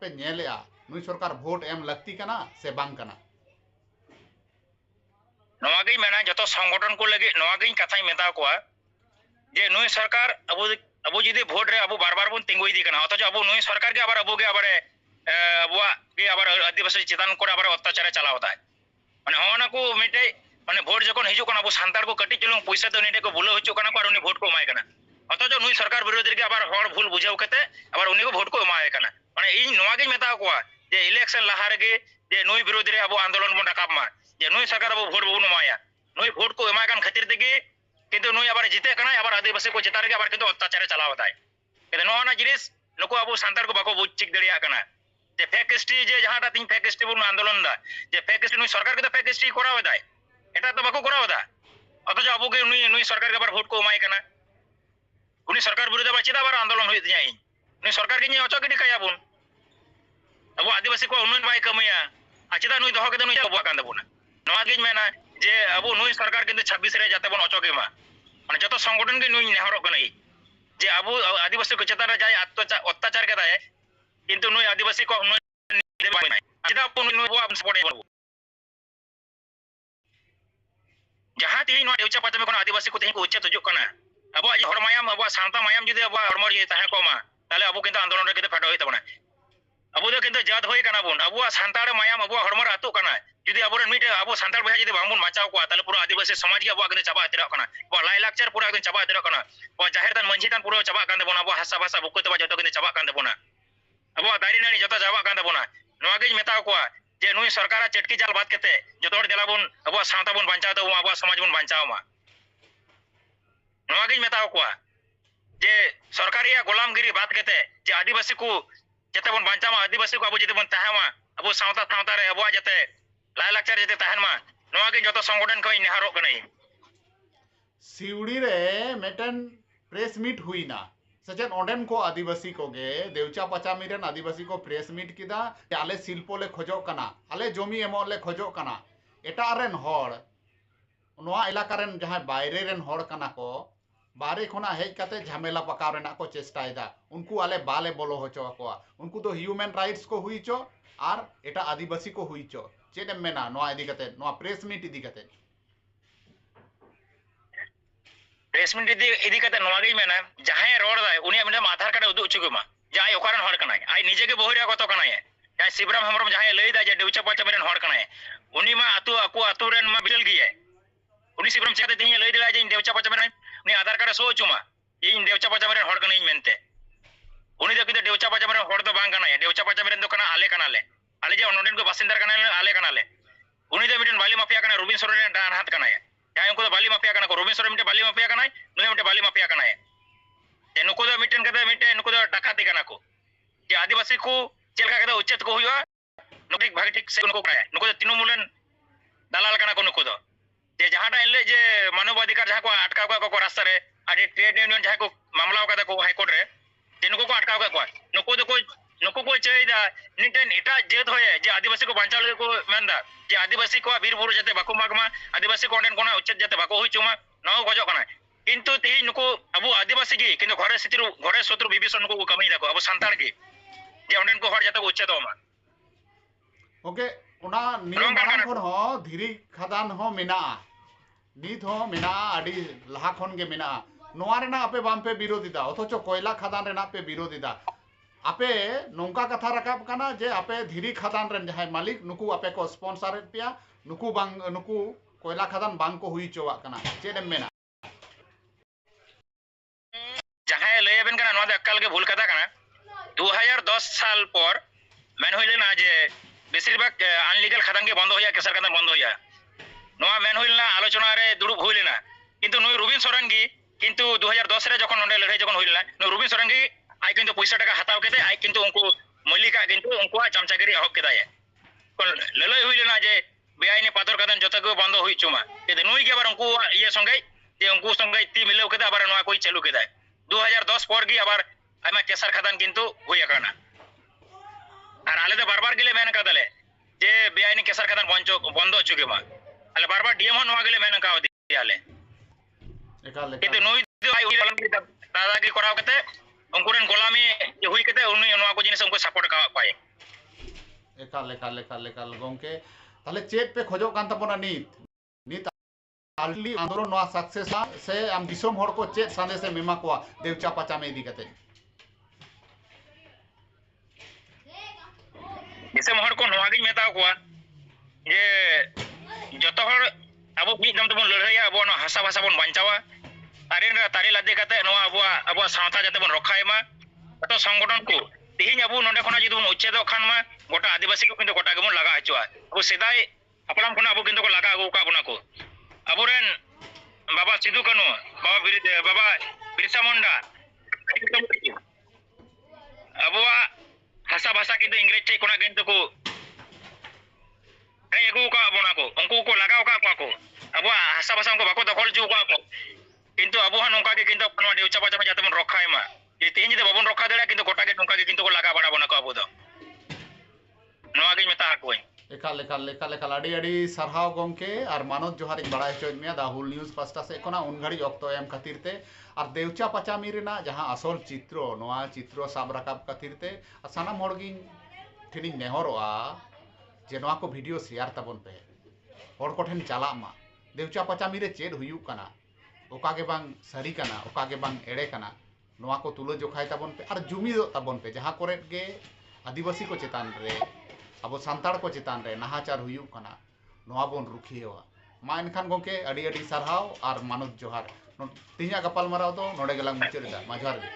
पे नेले नई सरकार भोट एम लगती कना, से बांग कना? जो संगठन को लगे कथा मेता को जे नई सरकार, अब अब जी भोट रे, अब बार बार बन तिंगुई दी कना अथच अब नई सरकार के अबार अब के अबारे अब आदिवासी चितान को अबार अत्याचार चलावता है। माने होना को मिटे माने भोट जो हज़ार सानार को कटिच पैसा तो नहीं भूल हूँ और भोट को अत अतच नई सरकार विरोधी के आर भूल बुझे कहते आर भोट को एमायकना माने इनगे मेता को जे इलेक्शन लहारे जे नई विरोधी अब आंदोलन बन रकाब मा जे नई सरकार अब भोट बबून एमाय नई भोट को एमायकान खातिर तेगे कितु नई आर जीते आर आदिवासी को चितारे आर कितु अत्याचारे चलावता जिस नुक अब सानार को बुझ चिक दिन जे फेक हिस्ट्री जे जहाँ तीन फेक हिस्ट्री बन आंदोलन जे फेक हिस्ट्री नई सरकार फेक हिस्ट्री करावे ᱮᱴᱟᱜ ᱫᱚ ᱵᱟᱠᱚ ᱠᱚᱨᱟᱣ ᱮᱫᱟ ᱚᱛᱷᱚᱪᱚ ᱟᱵᱚᱜᱮ ᱱᱩᱭ ᱱᱩᱭ ᱥᱚᱨᱠᱟᱨ ᱜᱮ ᱟᱵᱟᱨ ᱵᱷᱳᱴ ᱠᱚ ᱮᱢᱟᱭ ᱠᱟᱱᱟ ᱩᱱᱤ ᱥᱚᱨᱠᱟᱨ ᱵᱤᱨᱩᱫᱽ ᱟᱵᱟᱨ ᱪᱮᱫᱟᱜ ᱟᱵᱟᱨ ᱟᱱᱫᱳᱞᱚᱱ ᱦᱩᱭᱩᱜ ᱛᱤᱧᱟ ᱤᱧ ᱱᱩᱭ ᱥᱚᱨᱠᱟᱨ ᱜᱮ ᱤᱧ ᱚᱪᱚᱜ ᱜᱤᱰᱤ ᱠᱟᱭᱟᱵᱚᱱ ᱟᱵᱚ ᱟᱹᱫᱤᱵᱟᱹᱥᱤ ᱠᱚ ᱩᱱᱟᱹᱜ ᱵᱟᱭ ᱠᱟᱹᱢᱤᱭᱟ ᱟᱨ ᱪᱮᱫᱟᱜ ᱱᱩᱭ ᱫᱚᱦᱚ ᱠᱟᱛᱮ ᱱᱩᱭ ᱟᱵᱚᱣᱟᱜ ᱠᱟᱱ ᱛᱟᱵᱚᱱᱟ ᱱᱚᱣᱟ ᱜᱤᱧ ᱢᱮᱱᱟ ᱡᱮ ᱟᱵᱚ ᱱᱩᱭ ᱥᱚᱨᱠᱟর কিন্তু 26 ᱨᱮ ᱡᱟᱛᱮ ᱵᱚᱱ ᱚᱪᱚᱜᱮ ᱢᱟ মানে যত সংগঠন কে নুই নেহরক নাই যে আবু আদিবাসী কো চেতারা যায় অত্যাচার অত্যাচার কে দায় কিন্তু নুই আদিবাসী কো নুই দেবাই নাই যেটা আপু নুই নুই আপ সাপোর্ট করব ᱛᱮᱜᱮ ᱱᱚᱣᱟ ᱰᱮᱣᱪᱟ ᱯᱟᱛᱟ ᱠᱷᱚᱱ ᱟᱹᱫᱤᱵᱟᱹᱥᱤ ᱠᱚ ᱛᱮᱦᱮᱧ ᱠᱚ ᱩᱪᱪᱷᱟᱛ ᱦᱤᱡᱩᱜ ᱠᱟᱱᱟ ᱟᱵᱚᱣᱟᱜ ᱦᱚᱲ ᱢᱟᱭᱟᱢ ᱟᱵᱚᱣᱟᱜ ᱥᱟᱶᱛᱟ ᱢᱟᱭᱟᱢ ᱡᱩᱫᱤ ᱟᱵᱚᱣᱟᱜ ᱦᱚᱲᱢᱚ ᱨᱮ ᱛᱟᱦᱮᱸ ᱠᱚᱜ ᱢᱟ ᱛᱟᱦᱞᱮ ᱟᱵᱚ ᱠᱤᱱᱛᱩ ᱟᱱᱫᱳᱞᱚᱱ ᱨᱮ ᱠᱤᱱᱛᱩ ᱯᱷᱮᱰᱚᱜ ᱦᱩᱭᱩᱜ ᱛᱟᱵᱚᱱᱟ ᱟᱵᱚ ᱫᱚ ᱠᱤᱱᱛᱩ ᱡᱟᱛ ᱦᱩᱭ ᱠᱟᱱᱟ ᱵᱚᱱ ᱟᱵᱚᱣᱟᱜ ᱥᱟᱱᱛᱟᱲ ᱢᱟᱭᱟᱢ ᱟᱵᱚᱣᱟᱜ ᱦᱚᱲᱢᱚ ᱨᱮ ᱟᱹᱛᱩᱜ ᱠᱟᱱᱟ ᱡᱩᱫᱤ ᱟᱵᱚᱨᱮᱱ ᱢᱤᱫᱴᱮᱱ ᱟᱵᱚ ᱥᱟᱱᱛᱟᱲ ᱵᱚᱭᱦᱟ ᱡᱩᱫᱤ ᱵᱟᱝᱵᱚᱱ ᱵᱟᱧᱪᱟᱣ ᱠᱚᱣᱟ ᱛᱟᱦᱞᱮ ᱯᱩᱨᱟᱹ ᱟᱹᱫᱤᱵᱟᱹᱥᱤ ᱥᱚᱢᱟᱡᱽ ᱜᱮ ᱟᱵᱚᱣᱟᱜ ᱠᱤᱱᱛᱩ ᱪᱟᱵᱟ ᱩᱛᱟᱹᱨᱚᱜ ᱠᱟᱱᱟ ᱟᱵᱚᱣᱟᱜ ᱞᱟᱭᱼᱞᱟᱠᱪᱟর ᱯᱩᱨᱟᱹ ᱮᱠᱫᱚᱢ ᱪᱟᱵᱟ ᱩᱛᱟᱹᱨᱚᱜ ᱠᱟᱱᱟ ᱟᱵᱚᱣᱟᱜ ᱡᱟᱦᱮᱨ ᱛᱷᱟᱱ ᱢᱟᱺᱡᱷᱤ ᱛᱷᱟᱱ ᱯᱩᱨᱟᱹ ᱪᱟᱵᱟᱜ ᱠᱟᱱ ᱛᱟᱵᱚᱱᱟ ᱟᱵᱚᱣᱟᱜ ᱦᱟᱥᱟ ᱵᱷᱟᱥᱟ ᱵᱩᱠᱩ ᱛᱮᱵᱟ ᱡᱚᱛᱚ ᱠᱤᱱᱛᱩ ᱪᱟᱵᱟᱜ ᱠᱟᱱ ᱛᱟᱵᱚᱱᱟ ᱟᱵᱚᱣᱟᱜ ᱫᱟᱨᱮ ᱱᱟᱹᱲᱤ ᱡᱚᱛᱚ ᱪᱟᱵᱟᱜ ᱠᱟᱱ ᱛᱟᱵᱚᱱᱟ ᱱᱚᱣᱟ ᱜᱮᱧ ᱢᱮᱛᱟ ᱠᱚᱣᱟ ᱡᱮ ᱱᱩᱭ ᱥᱚᱨᱠᱟᱨᱟᱜ ᱪᱮᱴᱠᱤ ᱡᱟᱞ ᱵᱟᱫ ᱠᱟᱛᱮ ᱡᱚᱛᱚ ᱦᱚᱲ ᱫᱮᱞᱟ ᱵᱚᱱ ᱟᱵᱚᱣᱟᱜ ᱥᱟᱶᱛᱟ ᱵᱚᱱ ᱵᱟᱧᱪᱟᱣ ᱛᱟᱵᱚᱱ ᱟᱵᱚᱣᱟᱜ ᱥᱚᱢᱟᱡᱽ ᱵᱚᱱ ᱵᱟᱧᱪᱟᱣ ᱢᱟ ᱱᱚᱣᱟ ᱜᱤᱧ ᱢᱮᱛᱟ ᱠᱚᱣᱟ ᱡᱮ सरकारिया गोलामगिरी बात कहते जे आदिवासी को जते बन बांचामा आदिवासी को अब जते बन तहमा अब सावता सावता रे अब जते लाय लक्षर जते तहमा नवा के जतो संगठन को नेहारो कने सिउड़ी रे मेटन प्रेस मीट हुई ना सचिन ओडेम को आदिवासी को गे, देवचा पचामी आदिवासी को प्रेस मीट किया आले शिल्प ले खोजना आले जमी एम खोजना एटारेन एलकार बैरेन को, बारे खुना हजते झमेला पकाव को चेस्टा उनको आले बाले बोलो हचो उनको तो ह्यूमन राइट्स को हुई चो और एट आदिवासी को हुई चो। चेम मेना प्रेस मीट इदी प्रेस मीट इदी मेना जहाँ ᱪᱩᱜᱩᱢᱟ ᱡᱮ ᱟᱡ ᱚᱠᱟᱨᱮᱱ ᱦᱚᱲ ᱠᱟᱱᱟᱭ ᱟᱡ ᱱᱤᱡᱮᱜᱮ ᱵᱚᱦᱚᱨᱤᱭᱟ ᱜᱚᱛᱚ ᱠᱟᱱᱟᱭ ᱡᱟᱦᱟᱸᱭ ᱥᱤᱵᱨᱟᱢ ᱦᱮᱢᱵᱨᱚᱢ ᱡᱟᱦᱟᱸᱭ ᱞᱟᱹᱭᱫᱟ ᱡᱮ ᱰᱤᱣᱪᱟ ᱯᱟᱪᱟᱢ ᱨᱮᱱ ᱦᱚᱲ ᱠᱟᱱᱟᱭ ᱩᱱᱤ ᱢᱟ ᱟᱛᱩ ᱟᱠᱚ ᱟᱛᱩ ᱨᱮᱱ ᱢᱟ आधार कार्ड सो चुमा इन देवचा पचम रे हड़ कनाई मेनते उन्हीं तो किते देवचा पचम रे हड़ तो बांग कनाई आले कनाले आले जे अनोडेन को बासिंदार आले कनाले उन्हीं बाली माफिया कना सोरेन डान हाथ कनाई या उनको बाली माफिया को रोबिन सोरेन बाली माफिया बाली माफिया कनाई nui mite bali mafia kana है जे नुको। दो मिटन कदे मिटे नुको दो डाकाती kana को जे आदिवासी को चेलका कदे उच्चत को हुआ नुको भाग ठीक से उनको कराया। नुको दो तृणमूलन दालाल kana को नुको दो जे जहाटा इनले जे मानव अधिकार जहाँ को अटकाव का को रास्ता रे आदि ट्रेड यूनियन जहाँ को मामला का को हाई कोर्ट रे जे नुको को अटकाव का को नुको दो को नुको को चाहिदा निटेन एटा जेत होय, जे आदिवासी को बांचाव लगे को मेंदा। जे आदिवासी को बीर बुरु जते बाको मागमा, आदिवासी को ऑनलाइन कोना उच्चत जते बाको हुई चुमा ᱠᱤᱱᱛᱩ ᱛᱮᱦᱮᱧ ᱱᱩᱠᱩ ᱟᱵᱚ ᱟᱹᱫᱤᱵᱟᱹᱥᱤ ᱜᱮ ᱠᱤᱱᱛᱩ ᱜᱷᱚᱨᱮ ᱥᱤᱛᱨᱩ ᱜᱷᱚᱨᱮ ᱥᱚᱛᱨᱩ ᱵᱤᱵᱤᱥᱚᱱ ᱱᱩᱠᱩ ᱠᱚ ᱠᱟᱹᱢᱤᱭ ᱫᱟᱠᱚ ᱟᱵᱚ ᱥᱟᱱᱛᱟᱲ ᱜᱮ ᱡᱮ ᱚᱸᱰᱮᱱ ᱠᱚ ᱦᱚᱲ ओके ओना नियम बाराम हो धीरी खदान हो मेना नित हो मेना आडी लहा के मेना नोआ रेना आपे बाम पे अथच कोयला खदान रेना पे विरोधी आपे नोंका कथा रकाब कना जे आपे धीरी खदान रेन जहाय मालिक नुकु आपे को स्पॉन्सर पेया नुकु बांग नुकु कोयला खदान बांग को हुई चोवा कना चेदम मेना লইবেন কানা নয়া একাল গে ভুল কথা কানা 2010 সাল পর মেন হইলে না যে বেশিরভাগ আনলিগাল খাদান গে বন্ধ হইয়া কেসার খাদান বন্ধ হইয়া নয়া মেন হইল না আলোচনা রে দুড়ুব হইলে না কিন্তু নই রুবিন সরেন গি কিন্তু 2010 রে যখন নন্ডে লড়াই যখন হইল না নই রুবিন সরেন গি আই কিন্তু পয়সা টাকা হাতাও কেতে আই কিন্তু উনকু মল্লিকা কিন্তু উনকু চামচাগিরি এহব কেদায় কোন লড়াই হইল না যে বেআইনি পাথর কাদান যত কেউ বন্ধ হই চুমা কিন্তু নুই কে আবার উনকু ইয়ে সঙ্গে যে উনকু সঙ্গে তি মিলেও কেদে আবার নয়া কই চালু কেদায় 2010 পর গিয়ে আবার আইমা কেসার খাদান কিন্তু হই আকানা আর আলে দে বারবার গেলে মেন কাদালে যে বেআইনি কেসার খাদান বন্ধ বন্ধ হচ্ছে কি মা আলে বারবার ডিএম হন হওয়া গেলে মেন কাও দিয়ালে কিন্তু নই ভাই ওই পালন করে দাদাগিরি করাও কতে উনকুরেন গোলামি হুই কতে উনি নোয়া কো জিনিস উনকো সাপোর্ট কা পায় একাল একাল একাল একাল গমকে তাহলে চেট পে খোঁজো কান্তাপনা নিত ᱟᱞᱤ ᱟᱱᱫᱳᱞᱚᱱ ᱱᱚᱣᱟ ᱥᱟᱠᱥᱮᱥ ᱥᱮ ᱟᱢ ᱫᱤᱥᱚᱢ ᱦᱚᱲ ᱠᱚ ᱪᱮᱫ ᱥᱟᱸᱫᱮᱥ ᱮᱢ ᱮᱢᱟ ᱠᱚᱣᱟ ᱫᱮᱣᱪᱟ ᱯᱟᱪᱟᱢ ᱤᱫᱤ ᱠᱟᱛᱮ ᱫᱤᱥᱚᱢ ᱦᱚᱲ ᱠᱚ ᱱᱚᱣᱟ ᱜᱤᱧ ᱢᱮᱛᱟ ᱠᱚᱣᱟ ᱡᱮ ᱡᱚᱛᱚ ᱦᱚᱲ ᱟᱵᱚ ᱢᱤᱫ ᱫᱚᱢ ᱛᱮᱵᱚᱱ ᱞᱟᱹᱲᱦᱟᱹᱭᱟ ᱟᱵᱚ ᱱᱚᱣᱟ ᱦᱟᱥᱟ ᱵᱷᱟᱥᱟ ᱵᱚᱱ ᱵᱟᱧᱪᱟᱣᱟ ᱟᱨ ᱨᱮ ᱛᱟᱨᱮ ᱞᱟᱫᱮ ᱠᱟᱛᱮ ᱱᱚᱣᱟ ᱟᱵᱚᱣᱟᱜ ᱟᱵᱚᱣᱟᱜ ᱥᱟᱶᱛᱟ ᱡᱟᱛᱮ ᱵᱚᱱ ᱨᱚᱠᱷᱟᱭ ᱢᱟ ᱡᱚᱛᱚ ᱥᱚᱝᱜᱚᱴᱷᱚᱱ ᱠᱚ ᱛᱮᱦᱮᱧ ᱟᱵᱚ ᱱᱚᱰᱮ ᱠᱷᱚᱱᱟᱜ ᱡᱩᱫᱤ ᱵᱚᱱ ᱩᱪᱪᱷᱮᱫᱚᱜ ᱠᱷᱟᱱ ᱢᱟ ᱜᱚᱴᱟ ᱟᱹᱫᱤᱵᱟᱹᱥᱤ ᱠᱚ ᱠᱤᱱᱛᱩ ᱜᱚᱴᱟ ᱜᱮᱵᱚᱱ ᱞᱟᱜᱟ ᱦᱚᱪᱚᱜᱼᱟ ᱟᱵᱚ ᱥᱮᱫᱟᱭ ᱦᱟᱯᱲᱟᱢ ᱠᱷᱚᱱᱟᱜ ᱟᱵᱚ ᱠᱤᱱᱛᱩ ᱠᱚ ᱞᱟᱜᱟ ᱟᱹᱜᱩ ᱠᱟᱜ ᱵᱚᱱᱟ ᱠᱚ ᱟᱵᱚᱨᱮᱱ ᱵᱟᱵᱟ ᱥᱤᱫᱩ ᱠᱟᱹᱱᱩ ᱵᱟᱵᱟ ᱵᱤᱨ ᱵᱟᱵᱟ ᱵᱤᱨᱥᱟ ᱢᱩᱱᱰᱟ ᱟᱵᱚᱣᱟᱜ ᱦᱟᱥᱟ ᱵᱷᱟᱥᱟ ᱠᱤᱱᱛᱩ ᱤᱝᱨᱮᱡᱽ ᱴᱷᱮᱡ ᱠᱷᱚᱱᱟᱜ ᱠᱤᱱᱛᱩ ᱠᱚ ᱦᱮᱡ ᱟᱹᱜᱩ ᱟᱠᱟᱫ ᱵᱚᱱᱟ ᱠᱚ ᱩᱱᱠᱩ ᱠᱚ ᱞᱟᱜᱟᱣ ᱟᱠᱟᱫ ᱠᱚᱣᱟ ᱠᱚ ᱟᱵᱚᱣᱟᱜ ᱦᱟᱥᱟ ᱵᱷᱟᱥᱟ ᱩᱱᱠᱩ ᱵᱟᱠᱚ ᱫᱚᱠᱷᱚᱞ ᱦᱚᱪᱚ ᱟᱠᱟᱫ ᱠᱚ ᱠᱤᱱᱛᱩ ᱟᱵᱚ ᱦᱚᱸ ᱱᱚᱝᱠᱟ ᱜᱮ ᱠᱤᱱᱛᱩ ᱱᱚᱣᱟ ᱰᱮᱣᱪᱟ ᱯᱟᱪᱟ ᱡᱟᱛᱮ ᱵᱚᱱ ᱨᱚᱠᱷᱟᱭ ᱢᱟ ᱡᱩᱫᱤ ᱛᱮᱦᱮᱧ ᱡᱩᱫᱤ ᱵᱟᱵᱚᱱ ᱨᱚᱠᱷᱟ ᱫᱟᱲᱮᱭᱟᱜᱼᱟ ᱠᱤᱱᱛᱩ ᱜᱚᱴᱟ ᱜᱮ ᱱᱚᱝᱠᱟ ᱜᱮ ᱠᱤᱱᱛᱩ ᱠᱚ ᱞᱟᱜᱟ ᱵᱟᱲᱟ ᱵᱚᱱᱟ ᱠᱚ ᱟᱵᱚ ᱫᱚ ᱱᱚᱣᱟ ᱜᱤᱧ ᱢᱮᱛᱟ ᱟᱠᱚᱣᱟᱹᱧ ᱮᱠᱟᱞ ᱮᱠᱟᱞ ᱮᱠᱟᱞ ᱮᱠᱟᱞ ᱟᱹᱰᱤ ᱟᱹᱰᱤ ᱥᱟᱨᱦᱟᱣ ᱜᱚᱢᱠᱮ ᱟᱨ ᱢᱟᱱᱚᱛ ᱡᱚᱦᱟᱨ ᱤᱧ ᱵᱟᱲᱟᱭ ᱦᱚᱪᱚᱭᱮᱫ ᱢᱮᱭᱟ ᱫᱟᱦᱩᱞ ᱱᱤᱭᱩᱡ ᱯᱟᱥᱴᱟ ᱥᱮᱫ ᱠᱷᱚᱱᱟᱜ ᱩᱱ ᱜᱷᱟᱹᱲᱤᱡ ᱚᱠᱛᱚ ᱮᱢ ᱠᱷᱟᱹᱛᱤᱨ ᱛᱮ ᱟᱨ ᱫᱮᱣᱪᱟ ᱯᱟᱪᱟᱢᱤ ᱨᱮᱱᱟᱜ ᱡᱟᱦᱟᱸ ᱟᱥᱚᱞ ᱪᱤᱛᱨᱚ ᱱᱚᱣᱟ ᱪᱤᱛᱨᱚ ᱥᱟᱵ ᱨᱟᱠᱟᱵ ᱠᱷᱟᱹᱛᱤᱨ ᱛᱮ ᱟᱨ ᱥᱟᱱᱟᱢ ᱦᱚᱲ ᱜᱤᱧ ᱴᱷᱮᱱᱤᱧ ᱱᱮᱦᱚᱨᱚᱜᱼᱟ ᱡᱮ ᱱᱚᱣᱟ ᱠᱚ ᱵᱷᱤᱰᱤᱭᱳ ᱥᱮᱭᱟᱨ ᱛᱟᱵᱚᱱ ᱯᱮ ᱦᱚᱲ ᱠᱚᱴᱷᱮᱱ ᱪᱟᱞᱟᱜ ᱢᱟ ᱫᱮᱣᱪᱟ ᱯᱟᱪᱟᱢᱤ ᱨᱮ ᱪᱮᱫ ᱦᱩᱭᱩᱜ ᱠᱟᱱᱟ ᱚᱠᱟ ᱜᱮ ᱵᱟᱝ ᱥᱟᱹᱨᱤ ᱠᱟᱱᱟ ᱚᱠᱟ ᱜᱮ ᱵᱟᱝ ᱮᱲᱮ ᱠᱟᱱᱟ ᱱᱚᱣᱟ ᱠᱚ ᱛᱩᱞᱟᱹ ᱡᱚᱠᱷᱟᱭ ᱛᱟᱵᱚᱱ ᱯᱮ ᱟᱨ ᱡᱩᱢᱤᱫᱚᱜ ᱛᱟᱵᱚᱱ ᱯᱮ ᱡᱟᱦᱟᱸ ᱠᱚᱨᱮᱫ ᱜᱮ ᱟᱹᱫᱤᱵᱟᱹᱥᱤ ᱠᱚ ᱪᱮᱛᱟᱱ ᱨᱮ ᱟᱵᱚ ᱥᱟᱱᱛᱟᱲ ᱠᱚ ᱪᱮᱛᱟᱱ ᱨᱮ ᱱᱟᱦᱟᱪᱟᱨ ᱦᱩᱭᱩᱜ ᱠᱟᱱᱟ ᱱᱚᱣᱟ ᱵᱚᱱ ᱨᱩᱠᱷᱤᱭᱟᱹᱣᱟ ᱢᱟ ᱮᱱᱠᱷᱟᱱ ᱜᱚᱝᱠᱮ ᱟᱹᱰᱤ ᱟᱹᱰᱤ ᱥᱟᱨᱦᱟᱣ ᱟᱨ ᱢᱟᱱᱚᱛ ᱡᱚᱦᱟᱨ ᱛᱮᱦᱮᱧᱟᱜ ᱜᱟᱯᱟᱞᱢᱟᱨᱟᱣ ᱫᱚ ᱱᱚᱰᱮ ᱜᱮᱞᱟᱝ ᱢᱩᱪᱟᱹᱫ ᱮᱫᱟ ᱢᱟ ᱡᱚᱦᱟᱨ ᱜᱮ